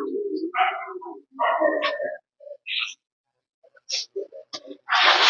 Thank you.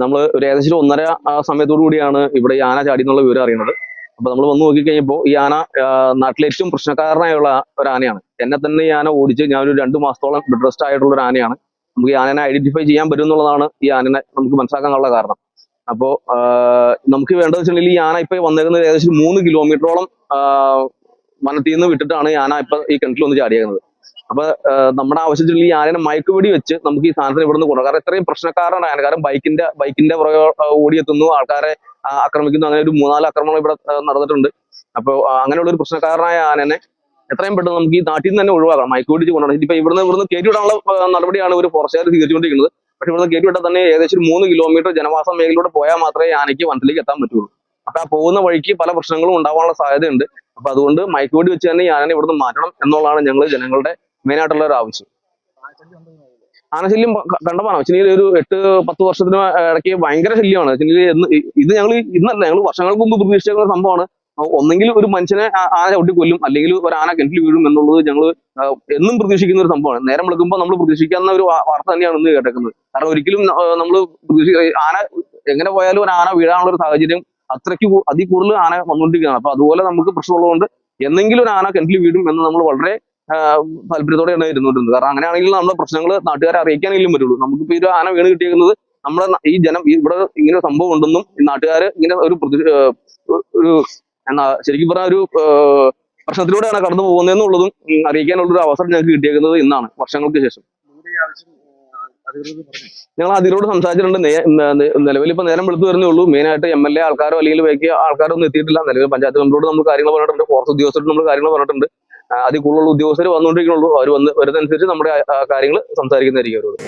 നമ്മൾ ഒരു ഏകദേശം ഒന്നര സമയത്തോടു കൂടിയാണ് ഇവിടെ ഈ ആന ചാടി എന്നുള്ള വിവരം അറിയുന്നത്. അപ്പൊ നമ്മൾ വന്ന് നോക്കിക്കഴിഞ്ഞപ്പോൾ ഈ ആന നാട്ടിലെ ഏറ്റവും പ്രശ്നക്കാരനായുള്ള ഒരു ആനയാണ്. എന്നെ തന്നെ ഈ ആന ഓടിച്ച് ഞാനൊരു രണ്ട് മാസത്തോളം ബെഡ് റെസ്റ്റ് ആയിട്ടുള്ള ഒരു ആനയാണ്. നമുക്ക് ഈ ആനനെ ഐഡന്റിഫൈ ചെയ്യാൻ പറ്റും എന്നുള്ളതാണ് ഈ ആനനെ നമുക്ക് മനസ്സിലാക്കാനുള്ള കാരണം. അപ്പോ നമുക്ക് വേണ്ടത് വെച്ചിട്ടുണ്ടെങ്കിൽ ഈ ആന ഇപ്പൊ വന്നേക്കുന്നത് ഏകദേശം മൂന്ന് കിലോമീറ്ററോളം വനത്തിൽ നിന്ന് വിട്ടിട്ടാണ് ഈ ആന ഇപ്പൊ ഈ കിണറ്റിൽ ഒന്ന് ചാടിയേക്കുന്നത്. അപ്പൊ നമ്മുടെ ആവശ്യത്തിനുള്ള ഈ ആനനെ മയക്കുപിടി വെച്ച് നമുക്ക് ഈ സാധനത്തിന് ഇവിടുന്ന് കൊണ്ടുപോകാം കാരണം ഇത്രയും പ്രശ്നക്കാരാണ് ആന. കാരണം ബൈക്കിന്റെ ബൈക്കിന്റെ പുറകെ ഓടിയെത്തുന്നു ആൾക്കാരെ ആക്രമിക്കുന്നു. അങ്ങനെ ഒരു മൂന്നാൽ ആക്രമണം ഇവിടെ നടന്നിട്ടുണ്ട്. അപ്പോൾ അങ്ങനെയുള്ള ഒരു പ്രശ്നക്കാരനായ ആനനെ എത്രയും പെട്ടെന്ന് നമുക്ക് ഈ നാട്ടിൽ നിന്ന് തന്നെ ഒഴിവാക്കണം മയക്കുപിടിച്ച് കൊണ്ടുപോകണം ഇപ്പൊ ഇവിടുന്ന് ഇവിടുന്ന് കയറ്റിവിടാനുള്ള നടപടിയാണ് ഒരു ഫോറസ്റ്റുകാർ സ്വീകരിച്ചുകൊണ്ടിരിക്കുന്നത്. പക്ഷെ ഇവിടുന്ന് കയറ്റിവിട്ടാൽ തന്നെ ഏകദേശം ഒരു മൂന്ന് കിലോമീറ്റർ ജനവാസ മേഖലയിലൂടെ പോയാൽ മാത്രമേ ആനയ്ക്ക് വനത്തിലേക്ക് എത്താൻ പറ്റുള്ളൂ. അപ്പൊ ആ പോകുന്ന വഴിക്ക് പല പ്രശ്നങ്ങളും ഉണ്ടാവാനുള്ള സാധ്യതയുണ്ട്. അപ്പൊ അതുകൊണ്ട് മയക്കുപിടി വെച്ച് തന്നെ ആനനെ ഇവിടുന്ന് മാറ്റണം എന്നുള്ളതാണ് ഞങ്ങൾ ജനങ്ങളുടെ മെയിൻ ആയിട്ടുള്ള ഒരു ആവശ്യം. ആനശല്യം കണ്ടമാണ് വെച്ചാൽ ഒരു എട്ട് പത്ത് വർഷത്തിന് ഇടയ്ക്ക് ഭയങ്കര ശല്യമാണ്. എന്ന് ഇത് ഞങ്ങൾ ഇന്നല്ല ഞങ്ങൾ വർഷങ്ങൾക്ക് മുമ്പ് പ്രതീക്ഷിച്ച സംഭവമാണ്. ഒന്നെങ്കിൽ ഒരു മനുഷ്യനെ ആന ചവിട്ടി കൊല്ലും അല്ലെങ്കിൽ ഒരു ആന കിണറ്റിൽ വീഴും എന്നുള്ളത് ഞങ്ങൾ എന്നും പ്രതീക്ഷിക്കുന്ന ഒരു സംഭവമാണ്. നേരം വിളിക്കുമ്പോൾ നമ്മൾ പ്രതീക്ഷിക്കാവുന്ന ഒരു വാർത്ത തന്നെയാണ് ഇന്ന് കേട്ടേക്കുന്നത്. കാരണം ഒരിക്കലും നമ്മൾ ആന എങ്ങനെ പോയാലും ഒരു ആന വീഴാനുള്ള ഒരു സാഹചര്യം അത്രയ്ക്ക് അതി കൂടുതൽ ആന വന്നുകൊണ്ടിരിക്കുകയാണ്. അപ്പൊ അതുപോലെ നമുക്ക് പ്രശ്നമുള്ളതുകൊണ്ട് എന്നെങ്കിലും ഒരു ആന കിണറ്റിൽ വീഴും എന്ന് നമ്മൾ വളരെ താല്പര്യത്തോടെയാണ് ഇരുന്നിട്ടുണ്ട് കാരണം അങ്ങനെയാണെങ്കിൽ നമ്മുടെ പ്രശ്നങ്ങൾ നാട്ടുകാരെ അറിയിക്കാനെങ്കിലും പറ്റുള്ളൂ. നമുക്കിപ്പോ ഒരു ആന വീണ് കിട്ടിയിരിക്കുന്നത് നമ്മുടെ ഈ ജനം ഇവിടെ ഇങ്ങനെ സംഭവം ഉണ്ടെന്നും നാട്ടുകാർ ഇങ്ങനെ ഒരു ഒരു എന്നാ ശരിക്കും പറഞ്ഞ ഒരു പ്രശ്നത്തിലൂടെയാണ് കടന്നു പോകുന്നതെന്നുള്ളതും അറിയിക്കാനുള്ള ഒരു അവസരം ഞങ്ങൾക്ക് കിട്ടിയേക്കുന്നത് ഇന്നാണ് വർഷങ്ങൾക്ക് ശേഷം. ഞങ്ങൾ അതിരോട് സംസാരിച്ചിട്ടുണ്ട്. നിലവിൽ ഇപ്പൊ നേരം വെളുത്തു വരുന്നേ ഉള്ളൂ. മെയിൻ ആയിട്ട് എം എൽ എ ആൾക്കാരോ അല്ലെങ്കിൽ ബാക്കി ആൾക്കാരോ ഒന്നും എത്തിയിട്ടില്ല. നിലവിൽ പഞ്ചായത്ത് മെമ്പറോട് നമ്മൾ കാര്യങ്ങൾ പറഞ്ഞിട്ടുണ്ട്. ഫോറസ്റ്റ് ഉദ്യോഗസ്ഥരോട് നമ്മൾ കാര്യങ്ങൾ പറഞ്ഞിട്ടുണ്ട്. അതിൽ കൂടുതലുള്ള ഉദ്യോഗസ്ഥർ വന്നുകൊണ്ടിരിക്കുന്നുള്ളൂ. അവർ വന്ന് വരുന്നതനുസരിച്ച് നമ്മുടെ കാര്യങ്ങൾ സംസാരിക്കുന്നതായിരിക്കും അവരോട്.